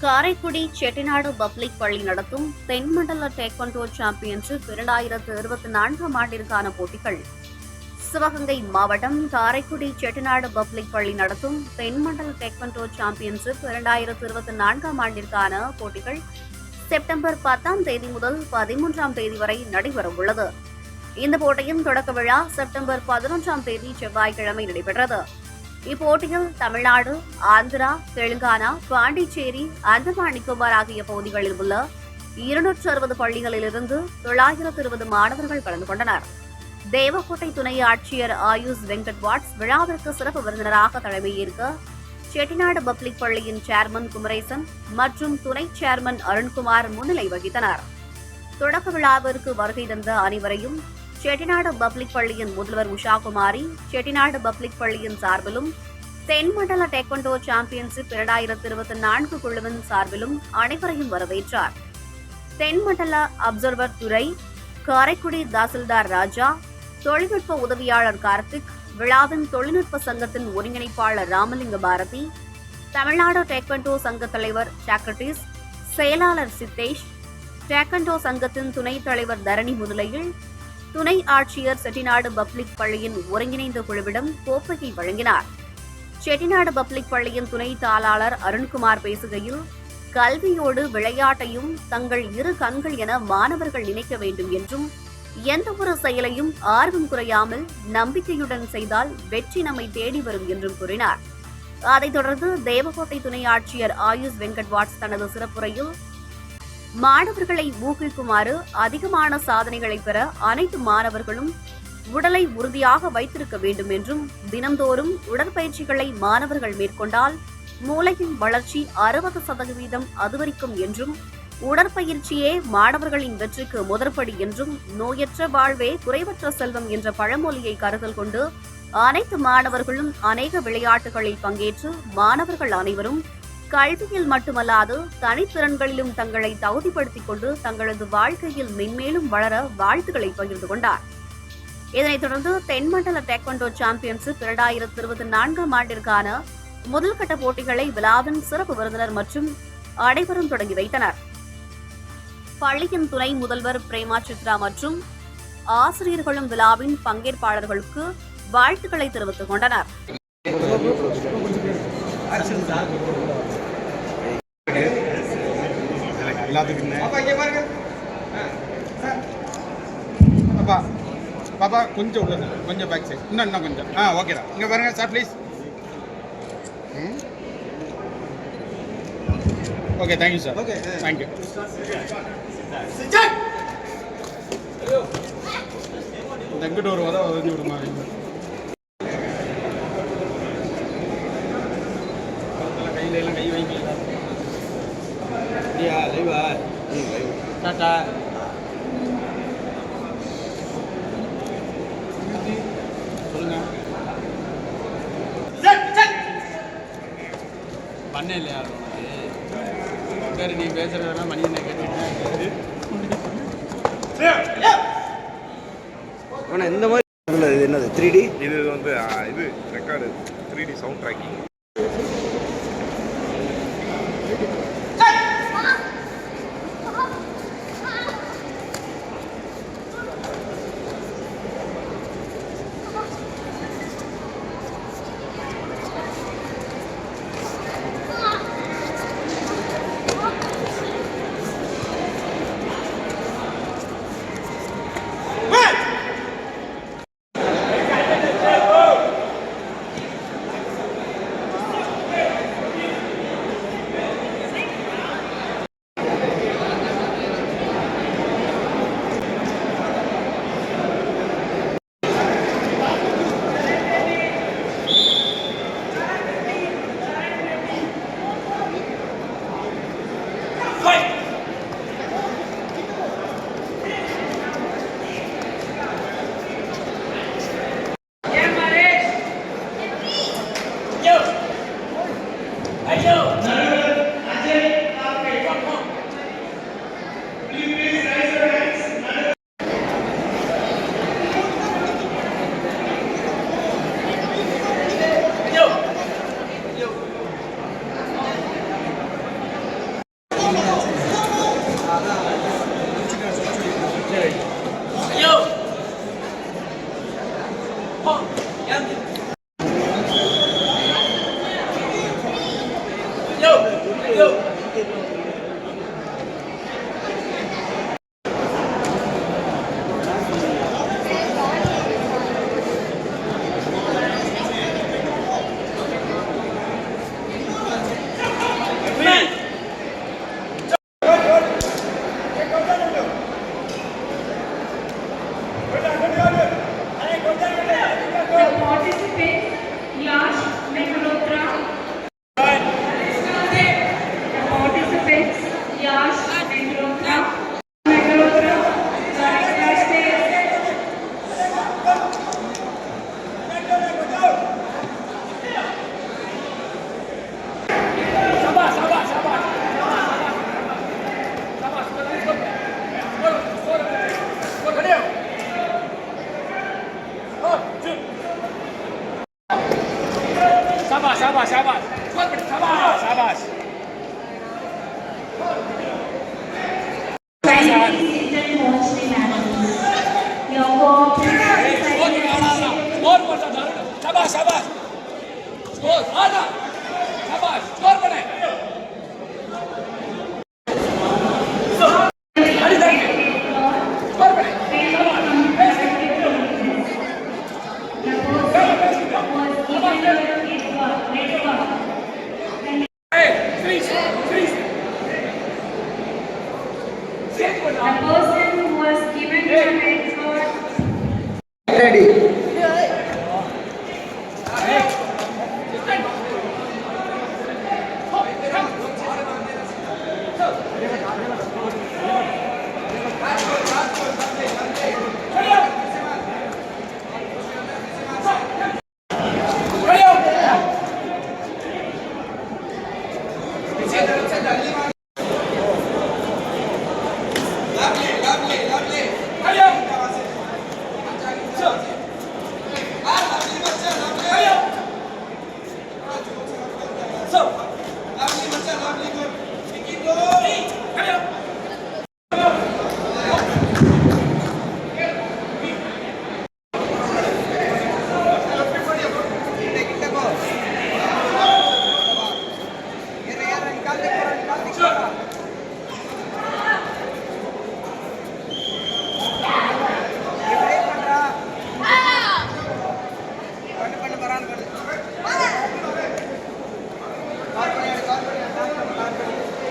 Karaikudi Chettinad public பள்ளி நடத்தும் தென்மண்டல டேக்வண்டோ சாம்பியன்ஷிப் இரண்டாயிரத்து இருபத்தி நான்காம் ஆண்டிற்கான போட்டிகள். சிவகங்கை மாவட்டம் காரைக்குடி செட்டிநாடு பப்ளிக் பள்ளி நடத்தும் தென்மண்டல டேக்வண்டோ சாம்பியன்ஷிப் இரண்டாயிரத்து இருபத்தி நான்காம் ஆண்டிற்கான போட்டிகள் செப்டம்பர் பத்தாம் தேதி முதல் பதிமூன்றாம் தேதி வரை நடைபெறவுள்ளது. இந்த போட்டியின் தொடக்க விழா செப்டம்பர் பதினொன்றாம் தேதி செவ்வாய்க்கிழமை நடைபெற்றது. இப்போட்டியில் தமிழ்நாடு ஆந்திரா தெலுங்கானா பாண்டிச்சேரி அந்தமான் நிக்கோபார் ஆகிய பகுதிகளில் உள்ள இருநூற்று அறுபது பள்ளிகளிலிருந்து தொள்ளாயிரத்து இருபது மாணவர்கள் கலந்து கொண்டனர். தேவக்கோட்டை துணை ஆட்சியர் ஆயுஷ் வெங்கட் வாட்ஸ் விழாவிற்கு சிறப்பு விருந்தினராக தலைமையேற்க செட்டிநாடு பப்ளிக் பள்ளியின் சேர்மன் குமரேசன் மற்றும் துணை சேர்மன் அருண்குமார் முன்னிலை வகித்தனர். தொடக்க விழாவிற்கு வருகை தந்த அனைவரையும் செட்டிநாடு பப்ளிக் பள்ளியின் முதல்வர் உஷாகுமாரி செட்டிநாடு பப்ளிக் பள்ளியின் சார்பிலும் தென்மண்டல டேக்வண்டோ சாம்பியன்ஷிப் இரண்டாயிரத்தி இருபத்தி நான்கு குழுவின் சார்பிலும் அனைவரையும் வரவேற்றார். தென்மண்டல அப்சர்வர் துறை காரைக்குடி தாசில்தார் ராஜா தொழில்நுட்ப உதவியாளர் கார்த்திக் விழாவின் தொழில்நுட்ப சங்கத்தின் ஒருங்கிணைப்பாளர் ராமலிங்க பாரதி தமிழ்நாடு டேக்வண்டோ சங்க தலைவர் சாக்ரட்டிஸ் செயலாளர் சித்தேஷ் டேக்கண்டோ சங்கத்தின் துணைத் தலைவர் தரணி முதலையில் துணை ஆட்சியர் செட்டிநாடு பப்ளிக் பள்ளியின் ஒருங்கிணைந்த குழுவிடம் கோப்பையை வழங்கினார். செட்டிநாடு பப்ளிக் பள்ளியின் துணை தாளாளர் அருண்குமார் பேசுகையில் கல்வியோடு விளையாட்டையும் தங்கள் இரு கண்கள் என மாணவர்கள் நினைக்க வேண்டும் என்றும் எந்த ஒரு செயலையும் ஆர்வம் குறையாமல் நம்பிக்கையுடன் செய்தால் வெற்றி நம்மை தேடி வரும் என்றும் கூறினார். அதைத் தொடர்ந்து தேவகோட்டை துணை ஆட்சியர் ஆயுஷ் வெங்கட்வாட்ஸ் தனது சிறப்புரையில் மாணவர்களை ஊக்குவிக்குமாறு அதிகமான சாதனைகளை பெற அனைத்து மாணவர்களும் உடலை உறுதியாக வைத்திருக்க வேண்டும் என்றும் தினந்தோறும் உடற்பயிற்சிகளை மாணவர்கள் மேற்கொண்டால் மூளையின் வளர்ச்சி அறுபது சதவீதம் அதிகரிக்கும் என்றும் உடற்பயிற்சியே மாணவர்களின் வெற்றிக்கு முதற்படி என்றும் நோயற்ற வாழ்வே குறைவற்ற செல்வம் என்ற பழமொழியை கருத்தில் கொண்டு அனைத்து மாணவர்களும் அநேக விளையாட்டுகளில் பங்கேற்று மாணவர்கள் அனைவரும் கல்வியில் மட்டுமல்லாது தனித்திறன்களிலும் தங்களை தகுதிப்படுத்திக் கொண்டு தங்களது வாழ்க்கையில் மென்மேலும் வளர வாழ்த்துக்களை பகிர்ந்து கொண்டார். இதனைத் தொடர்ந்து தென்மண்டல டேக்வண்டோ சாம்பியன்ஷிப் இரண்டாயிரத்தி இருபத்தி நான்காம் ஆண்டிற்கான முதல்கட்ட போட்டிகளை விழாவின் சிறப்பு விருந்தினர் மற்றும் அனைவரும் தொடங்கி வைத்தனர். பள்ளியின் துணை முதல்வர் பிரேமா சித்ரா மற்றும் ஆசிரியர்களும் விழாவின் பங்கேற்பாளர்களுக்கு வாழ்த்துக்களை தெரிவித்துக் கொண்டனர். எல்லாத்துக்கும் பாருங்க. பாப்பா கொஞ்சம் உள்ள கொஞ்சம் பேக் சைட் இன்னும் இன்னும் கொஞ்சம். ஆ ஓகேடா இங்கே பாருங்க sir please okay thank you sir okay thank you இந்த இங்கிட்ட ஒரு உதவி விடுமா? சொல்லுங்க. பண்ண இல்லையா உனக்கு? சரி நீ பேசுறதெல்லாம் மணியனை கேட்டுட்டு ஆனால் இந்த மாதிரி இது என்னது த்ரீ டி இது வந்து இது record three D sound tracking fight Go.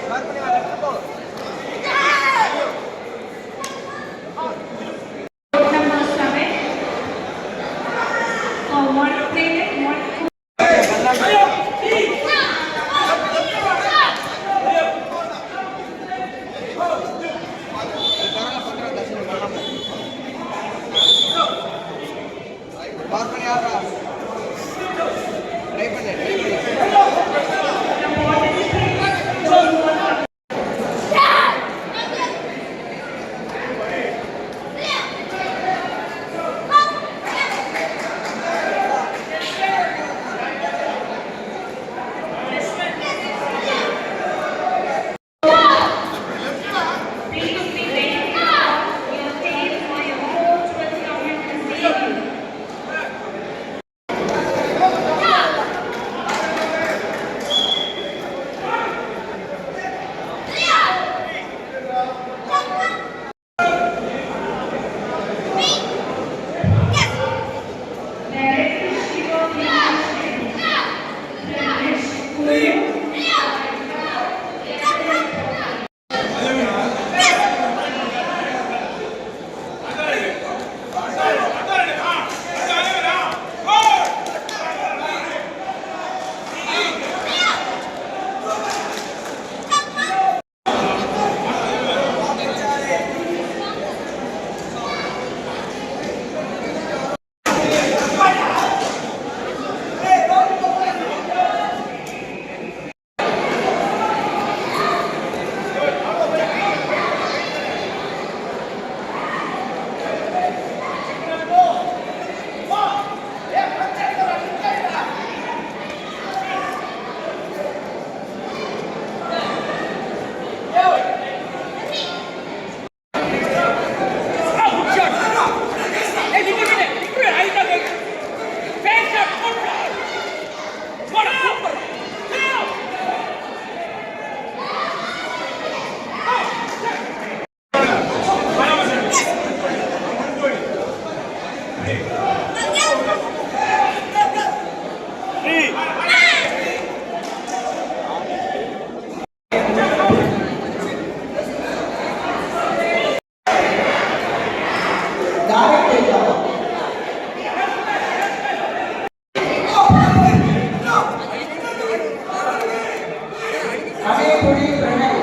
Marco, Marco, Marco. Karaikudi Pranay